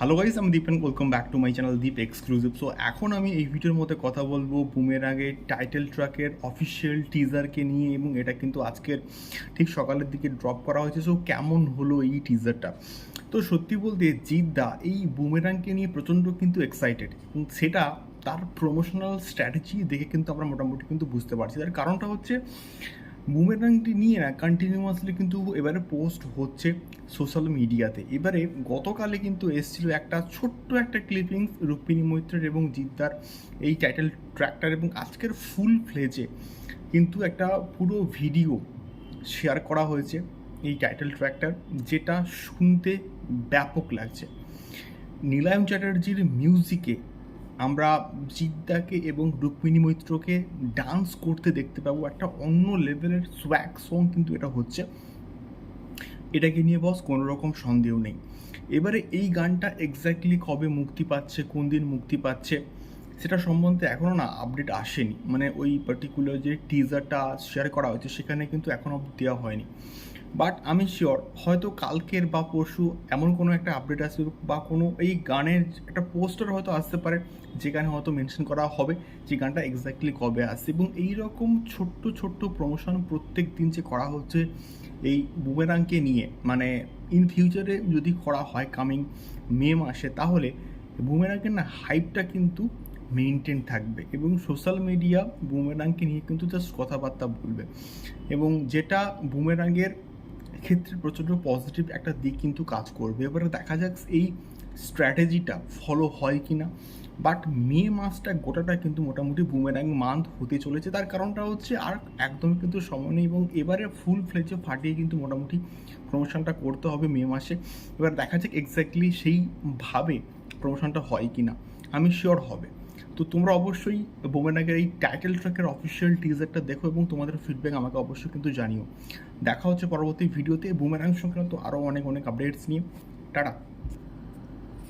Hello guys আমি Deep and welcome back to my channel Deep exclusive so এখন আমি এই ভিডিওর মধ্যে কথা বলব বুমের আগে টাইটেল ট্র্যাকের অফিসিয়াল টিজারকে নিয়ে এবং এটা কিন্তু আজকের ঠিক সকালের দিকে ড্রপ করা হয়েছে। সো কেমন হলো এই টিজারটা তো সত্যি বলতে জিদ্দা এই বুমেরাংকে নিয়ে প্রচণ্ড কিন্তু এক্সাইটেড এবং সেটা তার প্রমোশনাল স্ট্র্যাটেজি দেখে কিন্তু আমরা মোটামুটি কিন্তু বুঝতে পারছি। তার কারণটা হচ্ছে বুমেরাংটি নিয়ে না কন্টিনিউয়াসলি কিন্তু এবারে পোস্ট হচ্ছে সোশ্যাল মিডিয়াতে এবারে গতকালে কিন্তু এসেছিল একটা ছোট্ট একটা ক্লিপিংস রুক্মিণী মৈত্রের এবং জিদ্দার এই টাইটেল ট্র্যাকটার এবং আজকের ফুল ফ্লেজে কিন্তু একটা পুরো ভিডিও শেয়ার করা হয়েছে এই টাইটেল ট্র্যাকটার যেটা শুনতে ব্যাপক লাগছে। নীলায়ম চ্যাটার্জির মিউজিকে আমরা জিদ্দাকে এবং রুক্মিণী মৈত্রকে ডান্স করতে দেখতে পাবো। একটা অন্য লেভেলের সোয়াগ সং কিন্তু এটা হচ্ছে। এটাকে নিয়ে বস কোনো রকম সন্দেহ নেই। এবারে এই গানটা এক্স্যাক্টলি কবে মুক্তি পাচ্ছে, কোন দিন মুক্তি পাচ্ছে, সেটা সম্বন্ধে এখনও না আপডেট আসেনি। মানে ওই পার্টিকুলার যে টিজারটা শেয়ার করা হয়েছে, সেখানে কিন্তু এখনও দেওয়া হয়নি। বাট আমি শিওর হয়তো কালকের বা পরশু এমন কোনো একটা আপডেট আসবে বা কোনো এই গানের একটা পোস্টার হয়তো আসতে পারে যেখানে হয়তো মেনশন করা হবে, যে গানটা এক্স্যাক্টলি কবে আসছে। এবং এই রকম ছোট্ট ছোট্ট প্রমোশন প্রত্যেক দিন যে করা হচ্ছে, এই বুমেরাংকে নিয়ে মানে ইন ফিউচারে যদি করা হয় কামিং মে মাসে, তাহলে বুমেরাংকে না হাইপটা কিন্তু মেনটেন থাকবে। এবং সোশ্যাল মিডিয়া বুমেরাংকে নিয়ে কিন্তু জাস্ট কথাবার্তা বলবে। এবং যেটা বুমেরাংয়ের ক্ষেত্রে প্রচণ্ড পজিটিভ একটা দিক কিন্তু কাজ করবে। এবারে দেখা যাক এই স্ট্র্যাটেজিটা ফলো হয় কি না বাট মে মাসটা গোটাটা কিন্তু মোটামুটি বুমেরাং মান্থ হতে চলেছে। তার কারণটা হচ্ছে আর একদমই কিন্তু সময় নেই এবং এবারে ফুল ফ্লেজে ফাটিয়ে কিন্তু মোটামুটি প্রমোশনটা করতে হবে মে মাসে। এবার দেখা যাক এক্স্যাক্টলি সেইভাবে প্রমোশনটা হয় কি না আমি শিওর হবে। তো তোমরা অবশ্যই বোমেনাগের এই টাইটেল ট্র্যাকের অফিসিয়াল টিজারটা দেখো এবং তোমাদের ফিডব্যাক আমাকে অবশ্যই কিন্তু জানিও। দেখা হচ্ছে পরবর্তী ভিডিওতে বোমেনাং সংক্রান্ত আরও অনেক অনেক আপডেটস নিয়ে। টাটা।